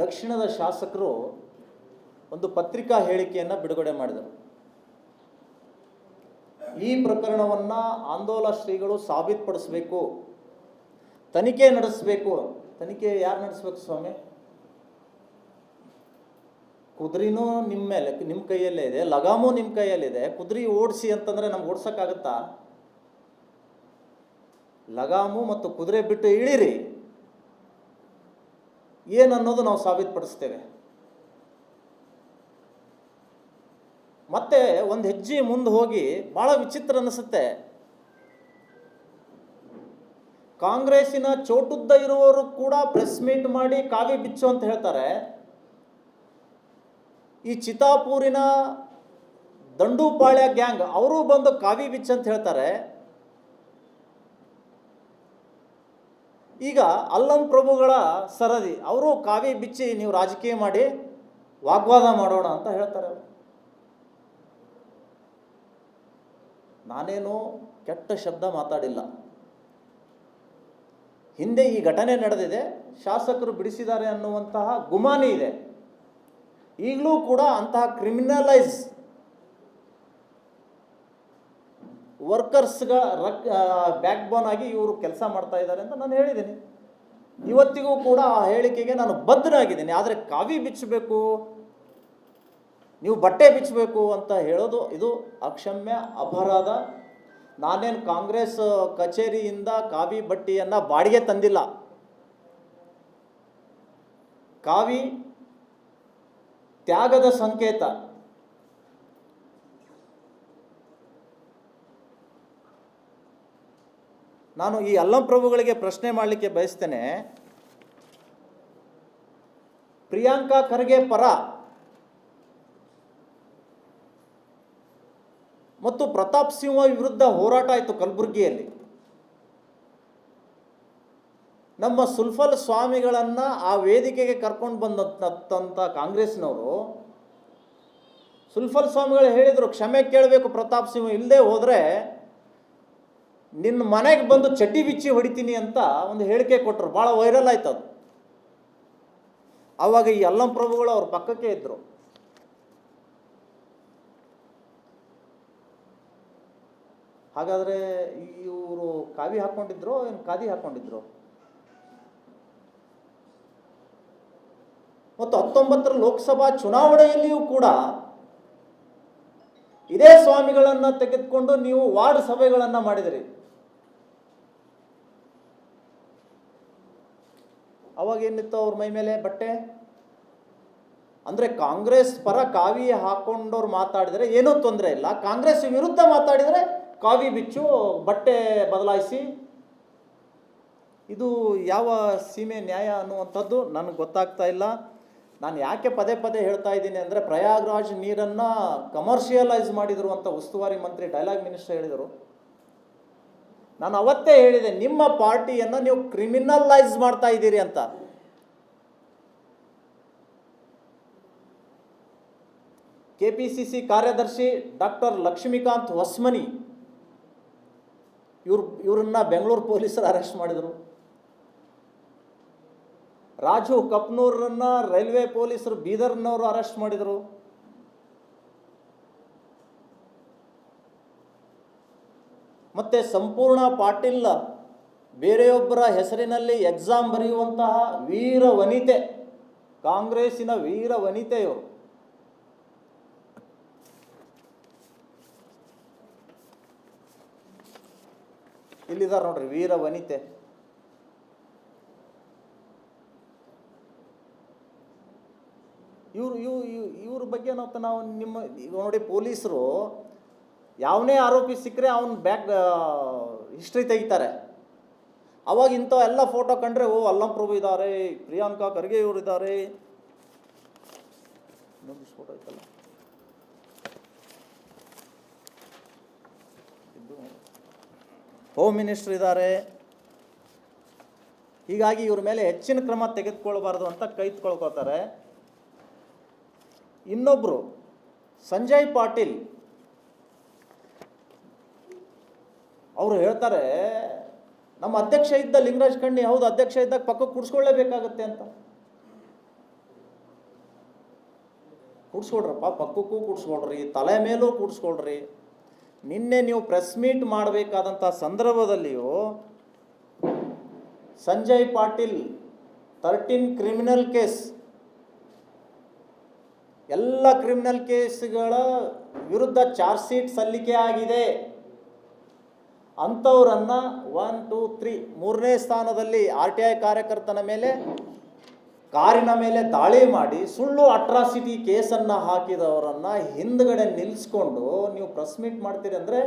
ದಕ್ಷಿಣದ ಶಾಸಕರು ಒಂದು ಪತ್ರಿಕಾ ಹೇಳಿಕೆಯನ್ನು ಬಿಡುಗಡೆ ಮಾಡಿದರು. ಈ ಪ್ರಕರಣವನ್ನು ಆಂದೋಲ ಶ್ರೀಗಳು ಸಾಬೀತುಪಡಿಸಬೇಕು, ತನಿಖೆ ನಡೆಸಬೇಕು. ತನಿಖೆ ಯಾರು ನಡೆಸ್ಬೇಕು ಸ್ವಾಮಿ? ಕುದುರೆನೂ ನಿಮ್ಮ ಮೇಲೆ ನಿಮ್ಮ ಕೈಯಲ್ಲೇ ಇದೆ, ಲಗಾಮು ನಿಮ್ಮ ಕೈಯಲ್ಲಿದೆ ಕುದುರೆ ಓಡಿಸಿ ಅಂತಂದರೆ ನಮ್ಗೆ ಓಡ್ಸೋಕ್ಕಾಗತ್ತಾ? ಲಗಾಮು ಮತ್ತು ಕುದುರೆ ಬಿಟ್ಟು ಇಳಿರಿ. ಏನನ್ನೋದು ನಾವು ಸಾಬೀತುಪಡಿಸ್ತೇವೆ. ಮತ್ತೆ ಒಂದು ಹೆಜ್ಜೆ ಮುಂದೆ ಹೋಗಿ ಭಾಳ ವಿಚಿತ್ರ ಅನಿಸುತ್ತೆ. ಕಾಂಗ್ರೆಸ್ಸಿನ ಚೋಟುದ್ದ ಇರುವವರು ಕೂಡ ಪ್ರೆಸ್ ಮೀಟ್ ಮಾಡಿ ಕಾವಿ ಬಿಚ್ಚು ಅಂತ ಹೇಳ್ತಾರೆ. ಈ ಚಿತಾಪೂರಿನ ದಂಡುಪಾಳ್ಯ ಗ್ಯಾಂಗ್, ಅವರು ಬಂದು ಕಾವಿ ಬಿಚ್ಚು ಅಂತ ಹೇಳ್ತಾರೆ. ಈಗ ಅಲ್ಲಂ ಪ್ರಭುಗಳ ಸರದಿ, ಅವರು ಕಾವಿ ಬಿಚ್ಚಿ ನೀವು ರಾಜಕೀಯ ಮಾಡಿ ವಾಗ್ವಾದ ಮಾಡೋಣ ಅಂತ ಹೇಳ್ತಾರೆ. ನಾನೇನು ಕೆಟ್ಟ ಶಬ್ದ ಮಾತಾಡಿಲ್ಲ ಹಿಂದೆ ಈ ಘಟನೆ ನಡೆದಿದೆ, ಶಾಸಕರು ಬಿಡಿಸಿದ್ದಾರೆ ಅನ್ನುವಂತಹ ಗುಮಾನಿ ಇದೆ ಈಗಲೂ ಕೂಡ ಅಂತಹ ಕ್ರಿಮಿನಲೈಸ್ ವರ್ಕರ್ಸ್ಗಳ ರಕ್ ಬ್ಯಾಕ್ ಬೋನ್ ಆಗಿ ಇವರು ಕೆಲಸ ಮಾಡ್ತಾ ಇದ್ದಾರೆ ಅಂತ ನಾನು ಹೇಳಿದ್ದೀನಿ. ಇವತ್ತಿಗೂ ಕೂಡ ಆ ಹೇಳಿಕೆಗೆ ನಾನು ಬದ್ಧನಾಗಿದ್ದೀನಿ. ಆದರೆ ಕಾವಿ ಬಿಚ್ಚಬೇಕು ನೀವು ಬಟ್ಟೆ ಬಿಚ್ಚಬೇಕು ಅಂತ ಹೇಳೋದು ಇದು ಅಕ್ಷಮ್ಯ ಅಪರಾಧ. ನಾನೇನು ಕಾಂಗ್ರೆಸ್ ಕಚೇರಿಯಿಂದ ಕಾವಿ ಬಟ್ಟೆಯನ್ನು ಬಾಡಿಗೆ ತಂದಿಲ್ಲ. ಕಾವಿ ತ್ಯಾಗದ ಸಂಕೇತ. ನಾನು ಈ ಅಲ್ಲಂ ಪ್ರಭುಗಳಿಗೆ ಪ್ರಶ್ನೆ ಮಾಡಲಿಕ್ಕೆ ಬಯಸ್ತೇನೆ. ಪ್ರಿಯಾಂಕಾ ಖರ್ಗೆ ಪರ ಮತ್ತು ಪ್ರತಾಪ್ ಸಿಂಹ ವಿರುದ್ಧ ಹೋರಾಟ ಆಯಿತು ಕಲಬುರಗಿಯಲ್ಲಿ. ನಮ್ಮ ಸುಲ್ಫಲ್ ಸ್ವಾಮಿಗಳನ್ನು ಆ ವೇದಿಕೆಗೆ ಕರ್ಕೊಂಡು ಬಂದಂಥ ಕಾಂಗ್ರೆಸ್ನವರು ಸುಲ್ಫಲ್ ಸ್ವಾಮಿಗಳು ಹೇಳಿದರು, ಕ್ಷಮೆ ಕೇಳಬೇಕು ಪ್ರತಾಪ್ ಸಿಂಹ ಇಲ್ಲದೆ ಹೋದರೆ ನಿನ್ನ ಮನೆಗೆ ಬಂದು ಚಡ್ಡಿ ಬಿಚ್ಚಿ ಹೊಡಿತೀನಿ ಅಂತ ಒಂದು ಹೇಳಿಕೆ ಕೊಟ್ಟರು ಭಾಳ ವೈರಲ್ ಆಯ್ತು ಅದು. ಆವಾಗ ಈ ಅಲ್ಲಂ ಪ್ರಭುಗಳು ಅವ್ರ ಪಕ್ಕಕ್ಕೆ ಇದ್ದರು ಹಾಗಾದರೆ ಇವರು ಕಾವಿ ಹಾಕ್ಕೊಂಡಿದ್ರು ಏನು ಕಾದಿ ಹಾಕ್ಕೊಂಡಿದ್ರು ಮತ್ತು ಹತ್ತೊಂಬತ್ತರ ಲೋಕಸಭಾ ಚುನಾವಣೆಯಲ್ಲಿಯೂ ಕೂಡ ಇದೇ ಸ್ವಾಮಿಗಳನ್ನು ತೆಗೆದುಕೊಂಡು ನೀವು ವಾರ್ಡ್ ಸಭೆಗಳನ್ನು ಮಾಡಿದಿರಿ. ಅವಾಗ ಏನಿತ್ತು ಅವ್ರ ಮೈ ಮೇಲೆ ಬಟ್ಟೆ. ಅಂದರೆ ಕಾಂಗ್ರೆಸ್ ಪರ ಕಾವಿ ಹಾಕೊಂಡವ್ರು ಮಾತಾಡಿದರೆ ಏನೂ ತೊಂದರೆ ಇಲ್ಲ. ಕಾಂಗ್ರೆಸ್ ವಿರುದ್ಧ ಮಾತಾಡಿದರೆ ಕಾವಿ ಬಿಚ್ಚು, ಬಟ್ಟೆ ಬದಲಾಯಿಸಿ. ಇದು ಯಾವ ಸೀಮೆ ನ್ಯಾಯ ಅನ್ನುವಂಥದ್ದು ನನಗೆ ಗೊತ್ತಾಗ್ತಾ ಇಲ್ಲ. ನಾನು ಯಾಕೆ ಪದೇ ಪದೇ ಹೇಳ್ತಾ ಇದ್ದೀನಿ ಅಂದರೆ ಪ್ರಯಾಗ್ರಾಜ್ ನೀರನ್ನು ಕಮರ್ಷಿಯಲೈಸ್ ಮಾಡಿದರು ಅಂತ ಉಸ್ತುವಾರಿ ಮಂತ್ರಿ, ಡೈಲಾಗ್ ಮಿನಿಸ್ಟರ್ ಹೇಳಿದರು. ನಾನು ಅವತ್ತೇ ಹೇಳಿದೆ, ನಿಮ್ಮ ಪಾರ್ಟಿಯನ್ನು ನೀವು ಕ್ರಿಮಿನಲೈಸ್ ಮಾಡ್ತಾ ಇದ್ದೀರಿ ಅಂತ. ಕೆ ಪಿ ಸಿ ಸಿ ಕಾರ್ಯದರ್ಶಿ ಡಾಕ್ಟರ್ ಲಕ್ಷ್ಮೀಕಾಂತ್ ಹೊಸ್ಮನಿ, ಇವ್ರು, ಇವ್ರನ್ನ ಬೆಂಗಳೂರು ಪೊಲೀಸರು ಅರೆಸ್ಟ್ ಮಾಡಿದರು. ರಾಜು ಕಪ್ನೂರನ್ನ ರೈಲ್ವೆ ಪೊಲೀಸರು ಬೀದರ್ನವರು ಅರೆಸ್ಟ್ ಮಾಡಿದರು. ಮತ್ತೆ ಸಂಪೂರ್ಣ ಪಾಟೀಲ್ ಬೇರೆಯೊಬ್ಬರ ಹೆಸರಿನಲ್ಲಿ ಎಕ್ಸಾಮ್ ಬರೆಯುವಂತಹ ವೀರ ವನಿತೆ ಕಾಂಗ್ರೆಸ್ಸಿನ ವೀರ ವನಿತೆಯು ಇಲ್ಲಿದ್ದಾರೆ ನೋಡ್ರಿ ವೀರ ವನಿತೆ ಇವರು ಇವ್ ಇವ್- ಇವ್ರ ಬಗ್ಗೆ ನಾವು ನಾವು ನಿಮ್ಮ, ಈಗ ನೋಡಿ, ಪೊಲೀಸರು ಯಾವನೇ ಆರೋಪಿ ಸಿಕ್ಕರೆ ಅವನ ಬ್ಯಾಕ್ ಹಿಸ್ಟ್ರಿ ತೆಗಿತಾರೆ. ಅವಾಗ ಇಂಥ ಎಲ್ಲ ಫೋಟೋ ಕಂಡ್ರೆ, ಓ, ಅಲ್ಲಂ ಪ್ರಭು ಇದ್ದಾರೆ ಪ್ರಿಯಾಂಕಾ ಖರ್ಗೆ ಇವರು ಇದ್ದಾರೆ ಇನ್ನೊಂದು ಫೋಟೋ ಐತಲ್ಲ? ಹೋಮ್ ಮಿನಿಸ್ಟರ್ ಇದ್ದಾರೆ ಹೀಗಾಗಿ ಇವ್ರ ಮೇಲೆ ಹೆಚ್ಚಿನ ಕ್ರಮ ತೆಗೆದುಕೊಳ್ಬಾರ್ದು ಅಂತ ಕೈತ್ಕೊಳ್ಕೋತಾರೆ ಇನ್ನೊಬ್ಬರು ಸಂಜಯ್ ಪಾಟೀಲ್ ಅವರು ಹೇಳ್ತಾರೆ, ನಮ್ಮ ಅಧ್ಯಕ್ಷ ಇದ್ದ ಲಿಂಗರಾಜ್ ಕಣ್ಣಿ ಹೌದು, ಅಧ್ಯಕ್ಷ ಇದ್ದಾಗ ಪಕ್ಕಕ್ಕೆ ಕೂಡಿಸ್ಕೊಳ್ಳೇಬೇಕಾಗತ್ತೆ ಅಂತ. ಕೂಡ್ಸ್ಕೊಡ್ರಪ್ಪ, ಪಕ್ಕಕ್ಕೂ ಕೂಡ್ಸ್ಕೊಳ್ರಿ ತಲೆ ಮೇಲೂ ಕೂಡ್ಸ್ಕೊಡ್ರಿ. ನಿನ್ನೆ ನೀವು ಪ್ರೆಸ್ ಮೀಟ್ ಮಾಡಬೇಕಾದಂಥ ಸಂದರ್ಭದಲ್ಲಿಯೂ Sanjay Patil thirteen criminal case, ಎಲ್ಲ ಕ್ರಿಮಿನಲ್ ಕೇಸ್ಗಳ ವಿರುದ್ಧ ಚಾರ್ಜ್ ಶೀಟ್ ಸಲ್ಲಿಕೆ ಆಗಿದೆ. ಅಂಥವ್ರನ್ನ ಒನ್ ಟೂ ತ್ರೀ ಮೂರನೇ ಸ್ಥಾನದಲ್ಲಿ ಆರ್ ಟಿ ಐ ಕಾರ್ಯಕರ್ತನ ಮೇಲೆ, ಕಾರಿನ ಮೇಲೆ ದಾಳಿ ಮಾಡಿ ಸುಳ್ಳು ಅಟ್ರಾಸಿಟಿ ಕೇಸನ್ನು ಹಾಕಿದವರನ್ನು ಹಿಂದ್ಗಡೆ ನಿಲ್ಲಿಸ್ಕೊಂಡು ನೀವು ಪ್ರೆಸ್ ಮೀಟ್ ಮಾಡ್ತೀರಿ ಅಂದರೆ